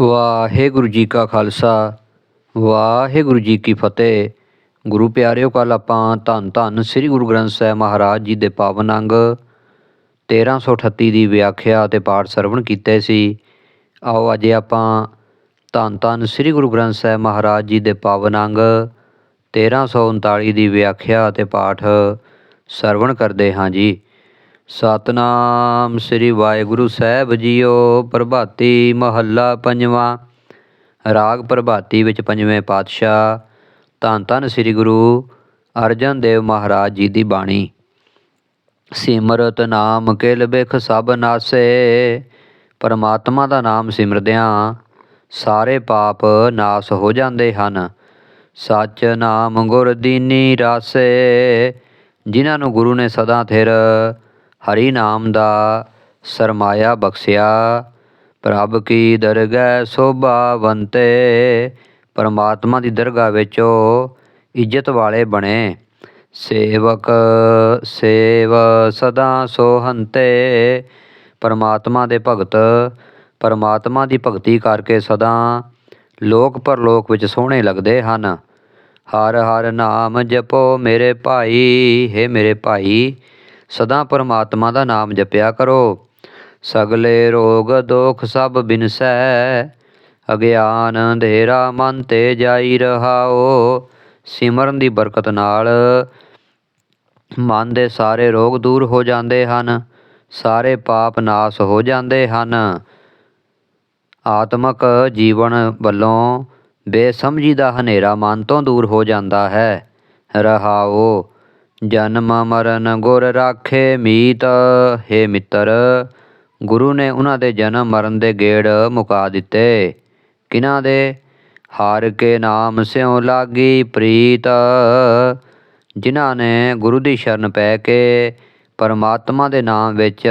ਵਾਹਿਗੁਰੂ ਜੀ ਕਾ ਖਾਲਸਾ, ਵਾਹਿਗੁਰੂ ਜੀ ਕੀ ਫਤਿਹ। ਗੁਰੂ ਪਿਆਰਿਓ ਕੱਲ ਆਪਾਂ ਧੰਨ ਧੰਨ ਸ੍ਰੀ ਗੁਰੂ ਗ੍ਰੰਥ ਸਾਹਿਬ ਮਹਾਰਾਜ ਜੀ ਦੇ ਪਾਵਨ ਅੰਗ 1338 ਦੀ ਵਿਆਖਿਆ ਅਤੇ ਪਾਠ ਸਰਵਣ ਕੀਤੇ ਸੀ। ਆਓ ਅੱਜ ਆਪਾਂ ਧੰਨ ਧੰਨ ਸ੍ਰੀ ਗੁਰੂ ਗ੍ਰੰਥ ਸਾਹਿਬ ਮਹਾਰਾਜ ਜੀ ਦੇ ਪਾਵਨ ਅੰਗ 1339 ਦੀ ਵਿਆਖਿਆ ਅਤੇ ਪਾਠ ਸਰਵਣ ਕਰਦੇ ਹਾਂ ਜੀ। ਸਤਨਾਮ ਸ੍ਰੀ ਵਾਹਿਗੁਰੂ ਸਾਹਿਬ ਜੀਓ, ਪ੍ਰਭਾਤੀ ਮਹੱਲਾ ਪੰਜਵਾਂ। ਰਾਗ ਪ੍ਰਭਾਤੀ ਵਿੱਚ ਪੰਜਵੇਂ ਪਾਤਸ਼ਾਹ, ਧੰਨ ਧੰਨ ਸ੍ਰੀ ਗੁਰੂ ਅਰਜਨ ਦੇਵ ਮਹਾਰਾਜ ਜੀ ਦੀ ਬਾਣੀ। ਸਿਮਰਤ ਨਾਮ ਕਿਲ ਬਿਖ ਸਭ ਨਾਸੇ, ਪਰਮਾਤਮਾ ਦਾ ਨਾਮ ਸਿਮਰਦਿਆਂ ਸਾਰੇ ਪਾਪ ਨਾਸ ਹੋ ਜਾਂਦੇ ਹਨ। ਸੱਚ ਨਾਮ ਗੁਰ ਦੀਨੀ ਰਾਸੇ, ਜਿਨ੍ਹਾਂ ਨੂੰ ਗੁਰੂ ਨੇ ਸਦਾ ਥਿਰ ਹਰੀ ਨਾਮ ਦਾ ਸਰਮਾਇਆ ਬਖਸ਼ਿਆ। ਪ੍ਰਭ ਕੀ ਦਰਗਹਿ ਸੋਭਾਵੰਤੇ ਪਰਮਾਤਮਾ ਦੀ ਦਰਗਾਹ ਵਿੱਚ ਉਹ ਇੱਜ਼ਤ ਵਾਲੇ ਬਣੇ। ਸੇਵਕ, ਸੇਵ ਸਦਾ ਸੋਹੰਤੇ, ਪਰਮਾਤਮਾ ਦੇ ਭਗਤ, ਪਰਮਾਤਮਾ ਦੀ ਭਗਤੀ ਕਰਕੇ ਸਦਾ ਲੋਕ ਪਰਲੋਕ ਵਿੱਚ ਸੋਹਣੇ ਲੱਗਦੇ ਹਨ। ਹਰ ਹਰ ਨਾਮ ਜਪੋ ਮੇਰੇ ਭਾਈ, ਹੈ ਮੇਰੇ ਭਾਈ ਸਦਾ ਪਰਮਾਤਮਾ ਦਾ ਨਾਮ ਜਪਿਆ ਕਰੋ। ਸਗਲੇ ਰੋਗ ਦੋਖ ਸਭ ਬਿਨਸੈ, ਅਗਿਆਨ ਅੰਧੇਰਾ ਮਨ ਤੇ ਜਾਈ ਰਹਾਓ। ਸਿਮਰਨ ਦੀ ਬਰਕਤ ਨਾਲ ਮਨ ਦੇ ਸਾਰੇ ਰੋਗ ਦੂਰ ਹੋ ਜਾਂਦੇ ਹਨ, ਸਾਰੇ ਪਾਪ ਨਾਸ ਹੋ ਜਾਂਦੇ ਹਨ। ਆਤਮਕ ਜੀਵਨ ਵੱਲੋਂ ਬੇਸਮਝੀ ਦਾ ਹਨੇਰਾ ਮਨ ਤੋਂ ਦੂਰ ਹੋ ਜਾਂਦਾ ਹੈ। ਰਹਾਓ। ਜਨਮ ਮਰਨ ਗੁਰ ਰਾਖੇ ਮੀਤ, ਹੈ ਮਿੱਤਰ, ਗੁਰੂ ਨੇ ਉਹਨਾਂ ਦੇ ਜਨਮ ਮਰਨ ਦੇ ਗੇੜ ਮੁਕਾ ਦਿੱਤੇ। ਕਿਨਾਂ ਦੇ? ਹਾਰ ਕੇ ਨਾਮ ਸਿਉ ਲਾਗੀ ਪ੍ਰੀਤ। ਜਿਨ੍ਹਾਂ ਨੇ ਗੁਰੂ ਦੀ ਸ਼ਰਨ ਪੈ ਕੇ ਪਰਮਾਤਮਾ ਦੇ ਨਾਮ ਵਿੱਚ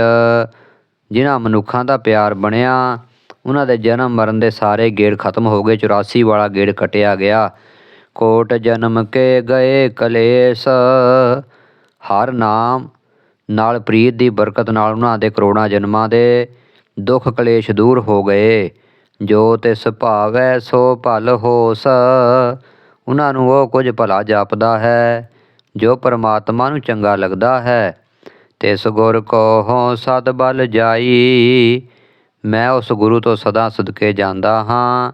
ਜਿਨ੍ਹਾਂ ਮਨੁੱਖਾਂ ਦਾ ਪਿਆਰ ਬਣਿਆ, ਉਹਨਾਂ ਦੇ ਜਨਮ ਮਰਨ ਦੇ ਸਾਰੇ ਗੇੜ ਖਤਮ ਹੋ ਗਏ 84 ਵਾਲਾ ਗੇੜ ਕਟਿਆ ਗਿਆ। ਕੋਟ ਜਨਮ ਕੇ ਗਏ ਕਲੇਸ਼। ਹਰ ਨਾਮ ਨਾਲ ਪ੍ਰੀਤ ਦੀ ਬਰਕਤ ਨਾਲ ਉਹਨਾਂ ਦੇ ਕਰੋੜਾਂ ਜਨਮਾਂ ਦੇ ਦੁੱਖ ਕਲੇਸ਼ ਦੂਰ ਹੋ ਗਏ। ਜੋ ਤਿਸ ਭਾਵੈ ਸੋ ਭਲ ਹੋਸ। ਉਹਨਾਂ ਨੂੰ ਉਹ ਕੁਝ ਭਲਾ ਜਾਪਦਾ ਹੈ, ਜੋ ਪਰਮਾਤਮਾ ਨੂੰ ਚੰਗਾ ਲੱਗਦਾ ਹੈ। ਤਿਸ ਗੁਰ ਕੋ ਸਦ ਬਲ ਜਾਈ, ਮੈਂ ਉਸ ਗੁਰੂ ਤੋਂ ਸਦਾ ਸਦਕੇ ਜਾਂਦਾ ਹਾਂ।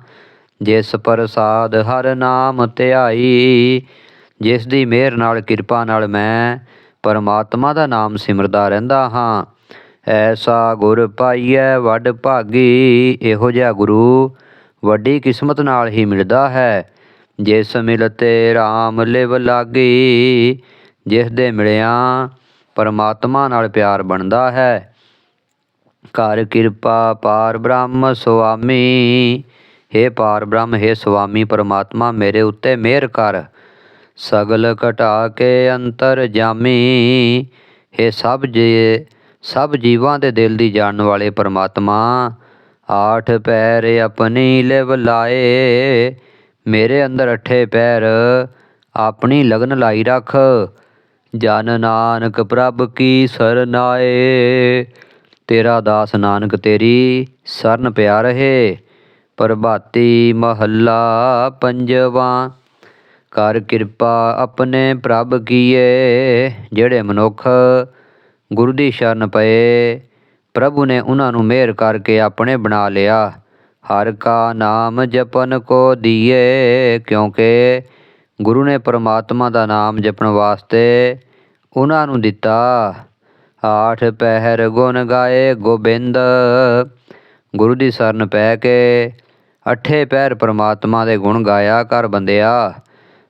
ਜਿਸ ਪ੍ਰਸਾਦ ਹਰ ਨਾਮ ਧਿਆਈ, ਜਿਸ ਦੀ ਮਿਹਰ ਨਾਲ, ਕਿਰਪਾ ਨਾਲ ਮੈਂ ਪਰਮਾਤਮਾ ਦਾ ਨਾਮ ਸਿਮਰਦਾ ਰਹਿੰਦਾ ਹਾਂ। ਐਸਾ ਗੁਰ ਪਾਈਐ, ਵੱਡ ਭਾਗੀ, ਇਹੋ ਜਿਹਾ ਗੁਰੂ ਵੱਡੀ ਕਿਸਮਤ ਨਾਲ ਹੀ ਮਿਲਦਾ ਹੈ। ਜਿਸ ਮਿਲਤੇ RAM ਲਿਵ ਲਾਗੀ, ਜਿਸ ਦੇ ਮਿਲਿਆ ਪਰਮਾਤਮਾ ਨਾਲ ਪਿਆਰ ਬਣਦਾ ਹੈ। ਕਰ ਕਿਰਪਾ ਪਾਰ ਬ੍ਰਹਮ ਸੁਆਮੀ हे ਪਾਰ ਬ੍ਰਹਮ हे ਸੁਆਮੀ ਪਰਮਾਤਮਾ ਮੇਰੇ ਉੱਤੇ ਮਿਹਰ ਕਰ ਸਗਲ ਘਟਾ ਕੇ ਅੰਤਰ ਜਾਮੀ हे ਸਭ ਜੀ ਸਭ ਜੀਵਾਂ ਦੇ ਦਿਲ ਦੀ ਜਾਣਨ ਵਾਲੇ ਪਰਮਾਤਮਾ ਆਠ ਪੈਰ ਆਪਣੀ ਲਿਵ ਲਾਏ ਮੇਰੇ ਅੰਦਰ ਅਠੇ ਪੈਰ ਆਪਣੀ ਲਗਨ ਲਾਈ ਰੱਖ ਜਨ ਨਾਨਕ ਪ੍ਰਭ ਕੀ ਸਰਨਾਏ ਤੇਰਾ ਦਾਸ ਨਾਨਕ ਤੇਰੀ ਸਰਨ ਪਿਆ ਰਹੇ ਪ੍ਰਭਾਤੀ ਮਹੱਲਾ ਪੰਜਵਾਂ। ਕਰ ਕਿਰਪਾ ਆਪਣੇ ਪ੍ਰਭ ਕੀਏ, ਜਿਹੜੇ ਮਨੁੱਖ ਗੁਰੂ ਦੀ ਸ਼ਰਨ ਪਏ, ਪ੍ਰਭੂ ਨੇ ਉਹਨਾਂ ਨੂੰ ਮਿਹਰ ਕਰਕੇ ਆਪਣੇ ਬਣਾ ਲਿਆ। ਹਰ ਕਾ ਨਾਮ ਜਪਨ ਕੋ ਦੀਏ, ਕਿਉਂਕਿ ਗੁਰੂ ਨੇ ਪਰਮਾਤਮਾ ਦਾ ਨਾਮ ਜਪਣ ਵਾਸਤੇ ਉਹਨਾਂ ਨੂੰ ਦਿੱਤਾ। ਆਠ ਪਹਿਰ ਗੁਣ ਗਾਏ ਗੋਬਿੰਦ, ਗੁਰੂ ਦੀ ਸ਼ਰਨ ਪੈ ਕੇ ਅੱਠੇ ਪੈਰ ਪ੍ਰਮਾਤਮਾ ਦੇ ਗੁਣ ਗਾਇਆ ਕਰ ਬੰਦਿਆ।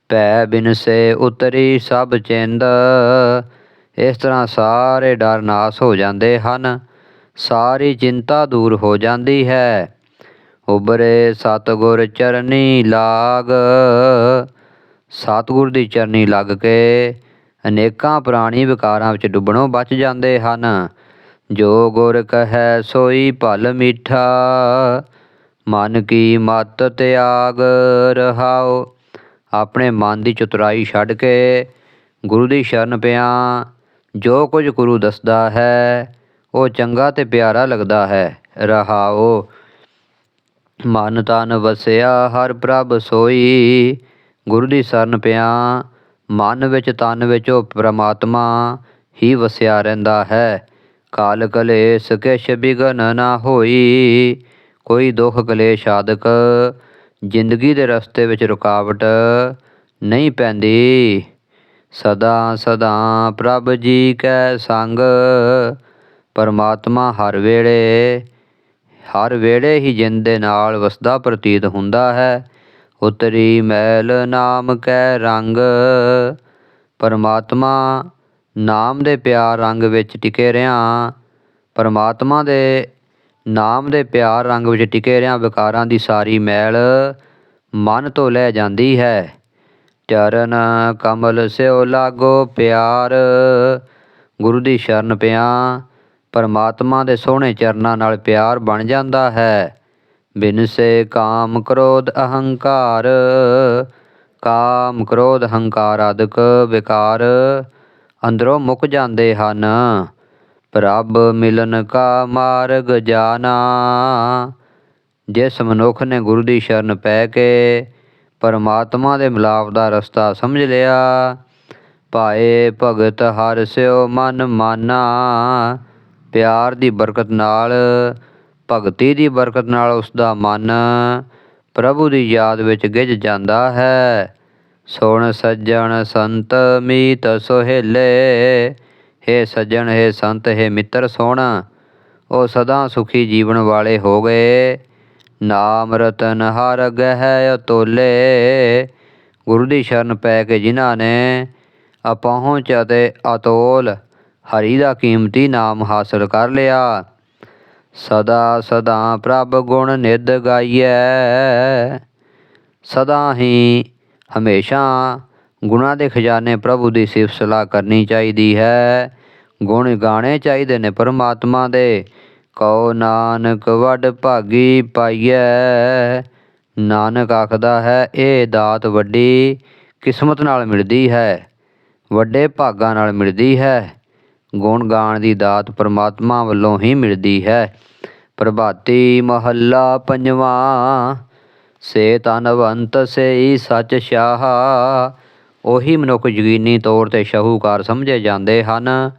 ਭੈ ਬਿਨਸੇ ਉਤਰੀ ਸਭ ਚਿੰਦ। ਇਸ ਤਰ੍ਹਾਂ ਸਾਰੇ ਡਰ ਨਾਸ ਹੋ ਜਾਂਦੇ ਹਨ। ਸਾਰੀ ਚਿੰਤਾ ਦੂਰ ਹੋ ਜਾਂਦੀ ਹੈ। ਉਬਰੇ ਸਤਗੁਰ ਚਰਨੀ ਲਾਗ। ਸਤਗੁਰ ਦੀ ਚਰਨੀ ਲੱਗ ਕੇ ਅਨੇਕਾਂ ਪ੍ਰਾਣੀ ਵਿਕਾਰਾਂ ਵਿੱਚ ਡੁੱਬਣੋਂ ਬਚ ਜਾਂਦੇ ਹਨ। ਜੋ ਗੁਰ ਕਹੈ ਸੋਈ ਭਲ ਮਿੱਠਾ। ਮਨ ਕੀ ਮਤ ਤਿਆਗ ਰਹਾਓ। ਆਪਣੇ ਮਨ ਦੀ ਚਤੁਰਾਈ ਛੱਡ ਕੇ ਗੁਰੂ ਦੀ ਸ਼ਰਨ ਪਿਆ। ਜੋ ਕੁਝ ਗੁਰੂ ਦੱਸਦਾ ਹੈ, ਉਹ ਚੰਗਾ ਤੇ ਪਿਆਰਾ ਲੱਗਦਾ ਹੈ। ਰਹਾਓ। ਮਨ ਤਨ ਵਸਿਆ, ਹਰ ਪ੍ਰਭ ਸੋਈ। ਗੁਰੂ ਦੀ ਸ਼ਰਨ ਪਿਆ। ਮਨ ਵਿੱਚ ਤਨ ਵਿੱਚ ਉਹ ਪ੍ਰਮਾਤਮਾ ਹੀ ਵਸਿਆ ਰਹਿੰਦਾ ਹੈ। ਕਾਲ ਕਲੇਸ਼ ਕਿਛ ਬਿਗਨ ਨਾ ਹੋਈ। ਕੋਈ ਦੁੱਖ ਕਲੇਸ਼ ਆਦਿਕ ਜ਼ਿੰਦਗੀ ਦੇ ਰਸਤੇ ਵਿੱਚ ਰੁਕਾਵਟ ਨਹੀਂ ਪੈਂਦੀ। ਸਦਾ ਸਦਾ ਪ੍ਰਭ ਜੀ ਕੈ ਸੰਗ, ਪਰਮਾਤਮਾ ਹਰ ਵੇਲੇ ਹਰ ਵੇਲੇ ਹੀ ਜਿੰਦ ਦੇ ਨਾਲ ਵਸਦਾ ਪ੍ਰਤੀਤ ਹੁੰਦਾ ਹੈ। ਉਤਰੀ ਮੈਲ ਨਾਮ ਕੈ ਰੰਗ, ਪਰਮਾਤਮਾ ਨਾਮ ਦੇ ਪਿਆਰ ਰੰਗ ਵਿੱਚ ਟਿਕੇ ਰਿਆਂ। ਪਰਮਾਤਮਾ ਦੇ ਨਾਮ ਦੇ ਪਿਆਰ ਰੰਗ ਵਿੱਚ ਟਿਕੇ ਰਿਆਂ ਵਿਕਾਰਾਂ ਦੀ ਸਾਰੀ ਮੈਲ ਮਨ ਤੋਂ ਲੈ ਜਾਂਦੀ ਹੈ। ਚਰਨ ਕਮਲ ਸਿਓ ਲਾਗੋ ਪਿਆਰ। ਗੁਰੂ ਦੀ ਸ਼ਰਨ ਪਿਆ, ਪਰਮਾਤਮਾ ਦੇ ਸੋਹਣੇ ਚਰਨਾਂ ਨਾਲ ਪਿਆਰ ਬਣ ਜਾਂਦਾ ਹੈ। ਬਿਨ ਸੇ ਕਾਮ ਕ੍ਰੋਧ ਅਹੰਕਾਰ, ਕਾਮ ਕ੍ਰੋਧ ਹੰਕਾਰ ਆਦਿਕ ਵਿਕਾਰ ਅੰਦਰੋਂ ਮੁੱਕ ਜਾਂਦੇ ਹਨ। ਪ੍ਰਭ ਮਿਲਨ ਕਾ ਮਾਰਗ ਜਾਣਾ। ਜਿਸ ਮਨੁੱਖ ਨੇ ਗੁਰੂ ਦੀ ਸ਼ਰਨ ਪੈ ਕੇ ਪਰਮਾਤਮਾ ਦੇ ਮਿਲਾਪ ਦਾ ਰਸਤਾ ਸਮਝ ਲਿਆ, ਭਾਏ ਭਗਤ ਹਰ ਸਿਓ ਮਨ ਮਾਨਾ। ਪਿਆਰ ਦੀ ਬਰਕਤ ਨਾਲ, ਭਗਤੀ ਦੀ ਬਰਕਤ ਨਾਲ ਉਸ ਦਾ ਮਨ ਪ੍ਰਭੂ ਦੀ ਯਾਦ ਵਿੱਚ ਗਿੱਝ ਜਾਂਦਾ ਹੈ। ਸੁਣ ਸੱਜਣ ਸੰਤ ਮੀਤ ਸੁਹੇਲੇ ਹੇ ਸੱਜਣ, ਹੇ ਸੰਤ, ਹੇ ਮਿੱਤਰ ਸੁਣ ਉਹ ਸਦਾ ਸੁਖੀ ਜੀਵਨ ਵਾਲੇ ਹੋ ਗਏ। ਨਾਮ ਰਤਨ ਹਰ ਗਹਿ ਅਤੋਲੇ, ਗੁਰੂ ਦੀ ਸ਼ਰਨ ਪੈ ਕੇ ਜਿਨ੍ਹਾਂ ਨੇ ਅਪਹੁੰਚ ਅਤੇ ਅਤੋਲ ਹਰੀ ਦਾ ਕੀਮਤੀ ਨਾਮ ਹਾਸਲ ਕਰ ਲਿਆ। ਸਦਾ ਸਦਾ ਪ੍ਰਭ ਗੁਣ ਨਿਧ ਗਾਈਐ, ਸਦਾ ਹੀ ਹਮੇਸ਼ਾ ਗੁਣਾਂ ਦੇ ਖਜ਼ਾਨੇ ਪ੍ਰਭੂ ਦੀ ਸਿਫਤ ਸਲਾਹ ਕਰਨੀ ਚਾਹੀਦੀ ਹੈ। ਗੁਣ ਗਾਣੇ ਚਾਹੀਦੇ ਨੇ ਪਰਮਾਤਮਾ ਦੇ। ਕਉ ਨਾਨਕ ਵੱਡ ਭਾਗੀ ਪਾਈਐ। ਨਾਨਕ ਆਖਦਾ ਹੈ, ਇਹ ਦਾਤ ਵੱਡੀ ਕਿਸਮਤ ਨਾਲ ਮਿਲਦੀ ਹੈ, ਵੱਡੇ ਭਾਗਾਂ ਨਾਲ ਮਿਲਦੀ ਹੈ। ਗੁਣ ਗਾਣ ਦੀ ਦਾਤ ਪਰਮਾਤਮਾ ਵੱਲੋਂ ਹੀ ਮਿਲਦੀ ਹੈ। ਪ੍ਰਭਾਤੀ ਮਹੱਲਾ ਪੰਜਵਾਂ, ਸੇ ਤਨਵੰਤ ਸੇਈ ਸੱਚ ਸ਼ਾਹ ਉਹੀ ਮਨੁੱਖ ਯਕੀਨੀ ਤੌਰ ਤੇ ਸ਼ਾਹੂਕਾਰ ਸਮਝੇ ਜਾਂਦੇ ਹਨ।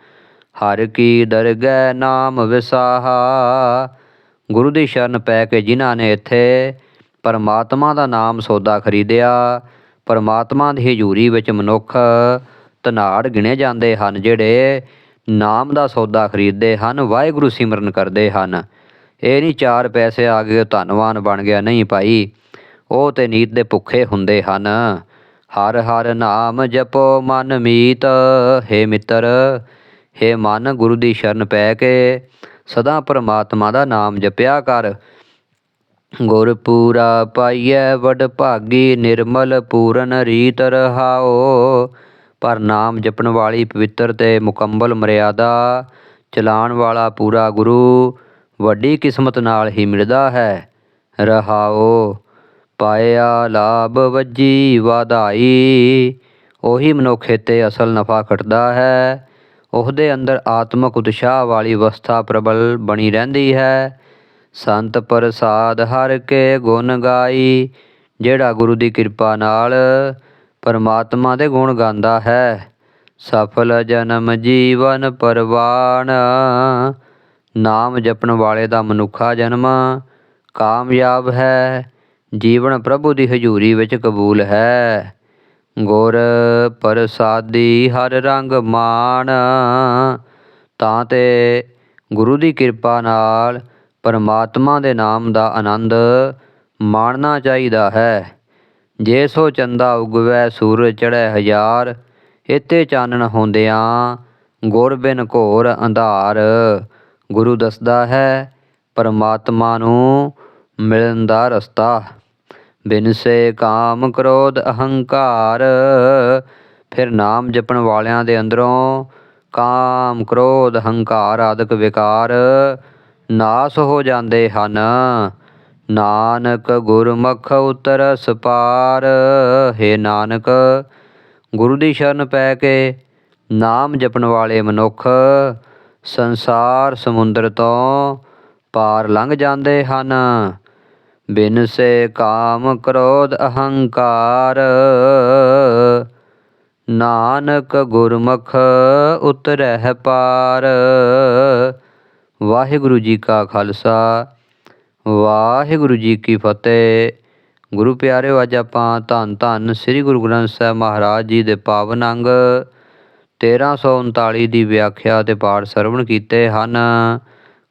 ਹਰ ਕੀ ਦਰਗਹਿ ਨਾਮ ਵਿਸਾਹਾ। ਗੁਰੂ ਦੀ ਸ਼ਰਨ ਪੈ ਕੇ ਜਿਨ੍ਹਾਂ ਨੇ ਇੱਥੇ ਪਰਮਾਤਮਾ ਦਾ ਨਾਮ ਸੌਦਾ ਖਰੀਦਿਆ, ਪਰਮਾਤਮਾ ਦੀ ਹਜ਼ੂਰੀ ਵਿੱਚ ਮਨੁੱਖ ਧਨਾੜ ਗਿਣੇ ਜਾਂਦੇ ਹਨ, ਜਿਹੜੇ ਨਾਮ ਦਾ ਸੌਦਾ ਖਰੀਦਦੇ ਹਨ, ਵਾਹਿਗੁਰੂ ਸਿਮਰਨ ਕਰਦੇ ਹਨ। ਇਹ ਨਹੀਂ ਚਾਰ ਪੈਸੇ ਆ ਗਏ, ਧਨਵਾਨ ਬਣ ਗਿਆ, ਨਹੀਂ ਭਾਈ, ਉਹ ਤੇ ਨੀਤ ਦੇ ਭੁੱਖੇ ਹੁੰਦੇ ਹਨ। ਹਰ ਹਰ ਨਾਮ ਜਪੋ ਮਨ ਮੀਤ, ਹੈ ਮਿੱਤਰ, ਹੈ ਮਨ, ਗੁਰੂ ਦੀ ਸ਼ਰਨ ਪੈ ਕੇ ਸਦਾ ਪਰਮਾਤਮਾ ਦਾ ਨਾਮ ਜਪਿਆ ਕਰ। ਗੁਰ ਪੂਰਾ ਪਾਈਐ, ਵਡ ਭਾਗੀ, ਨਿਰਮਲ, ਪੂਰਨ ਰੀਤ ਰਹਾਓ ਪਰ ਨਾਮ ਜਪਣ ਵਾਲੀ ਪਵਿੱਤਰ ਤੇ ਮੁਕੰਮਲ ਮਰਿਆਦਾ ਚਲਾਣ ਵਾਲਾ ਪੂਰਾ ਗੁਰੂ ਵੱਡੀ ਕਿਸਮਤ ਨਾਲ ਹੀ ਮਿਲਦਾ ਹੈ। ਰਹਾਓ ਪਾਇਆ ਲਾਭ ਵੱਜੀ ਵਧਾਈ, ਉਹੀ ਮਨੁੱਖ ਤੇ ਅਸਲ ਨਫਾ ਖਟਦਾ ਹੈ। ਉਹਦੇ ਅੰਦਰ ਆਤਮਕ ਉਤਸ਼ਾਹ ਵਾਲੀ ਅਵਸਥਾ ਪ੍ਰਬਲ ਬਣੀ ਰਹਿੰਦੀ ਹੈ। ਸੰਤ ਪ੍ਰਸਾਦ ਹਰ ਕੇ ਗੁਣ ਗਾਈ, ਜਿਹੜਾ ਗੁਰੂ ਦੀ ਕਿਰਪਾ ਨਾਲ ਪਰਮਾਤਮਾ ਦੇ ਗੁਣ ਗਾਉਂਦਾ ਹੈ। ਸਫਲ ਜਨਮ ਜੀਵਨ ਪਰਵਾਨ, ਨਾਮ ਜਪਣ ਵਾਲੇ ਦਾ ਮਨੁੱਖਾ ਜਨਮ ਕਾਮਯਾਬ ਹੈ। ਜੀਵਨ ਪ੍ਰਭੂ ਦੀ ਹਜ਼ੂਰੀ ਵਿੱਚ ਕਬੂਲ ਹੈ। ਗੁਰ ਪ੍ਰਸਾਦੀ ਹਰ ਰੰਗ ਮਾਣ। ਤਾਂ ਤੇ ਗੁਰੂ ਦੀ ਕਿਰਪਾ ਨਾਲ ਪਰਮਾਤਮਾ ਦੇ ਨਾਮ ਦਾ ਆਨੰਦ ਮਾਣਨਾ ਚਾਹੀਦਾ ਹੈ। ਜੇ ਸੋ ਚੰਦਾ ਉਗਵੈ, ਸੂਰਜ ਚੜ੍ਹੈ ਹਜ਼ਾਰ ਇਤੇ ਚਾਨਣ ਹੁੰਦਿਆਂ ਗੁਰ ਬਿਨ ਘੋਰ ਅੰਧਾਰ। ਗੁਰੂ ਦੱਸਦਾ ਹੈ, ਪਰਮਾਤਮਾ ਨੂੰ ਮਿਲਣ ਦਾ ਰਸਤਾ। ਬਿਨਸੇ ਕਾਮ ਕ੍ਰੋਧ ਅਹੰਕਾਰ। ਫਿਰ ਨਾਮ ਜਪਣ ਵਾਲਿਆਂ ਦੇ ਅੰਦਰੋਂ ਕਾਮ, ਕ੍ਰੋਧ ਹੰਕਾਰ ਆਦਿਕ ਵਿਕਾਰ ਨਾਸ ਹੋ ਜਾਂਦੇ ਹਨ। ਨਾਨਕ ਗੁਰਮੁਖ ਉਤਰ ਸਪਾਰ। ਹੈ ਨਾਨਕ, ਗੁਰੂ ਦੀ ਸ਼ਰਨ ਪੈ ਕੇ ਨਾਮ ਜਪਣ ਵਾਲੇ ਮਨੁੱਖ ਸੰਸਾਰ ਸਮੁੰਦਰ ਤੋਂ ਪਾਰ ਲੰਘ ਜਾਂਦੇ ਹਨ। ਬਿਨ ਸੇ ਕਾਮ ਕ੍ਰੋਧ ਅਹੰਕਾਰ। ਨਾਨਕ ਗੁਰਮੁਖ ਉਤਰਹਿ ਪਾਰ। ਵਾਹਿਗੁਰੂ ਜੀ ਕਾ ਖਾਲਸਾ, ਵਾਹਿਗੁਰੂ ਜੀ ਕੀ ਫਤਿਹ। ਗੁਰੂ ਪਿਆਰਿਓ, ਅੱਜ ਆਪਾਂ ਧੰਨ ਧੰਨ ਸ੍ਰੀ ਗੁਰੂ ਗ੍ਰੰਥ ਸਾਹਿਬ ਮਹਾਰਾਜ ਜੀ ਦੇ ਪਾਵਨ ਅੰਗ 1339 ਦੀ ਵਿਆਖਿਆ ਤੇ ਪਾਠ ਸਰਵਣ ਕੀਤੇ ਹਨ।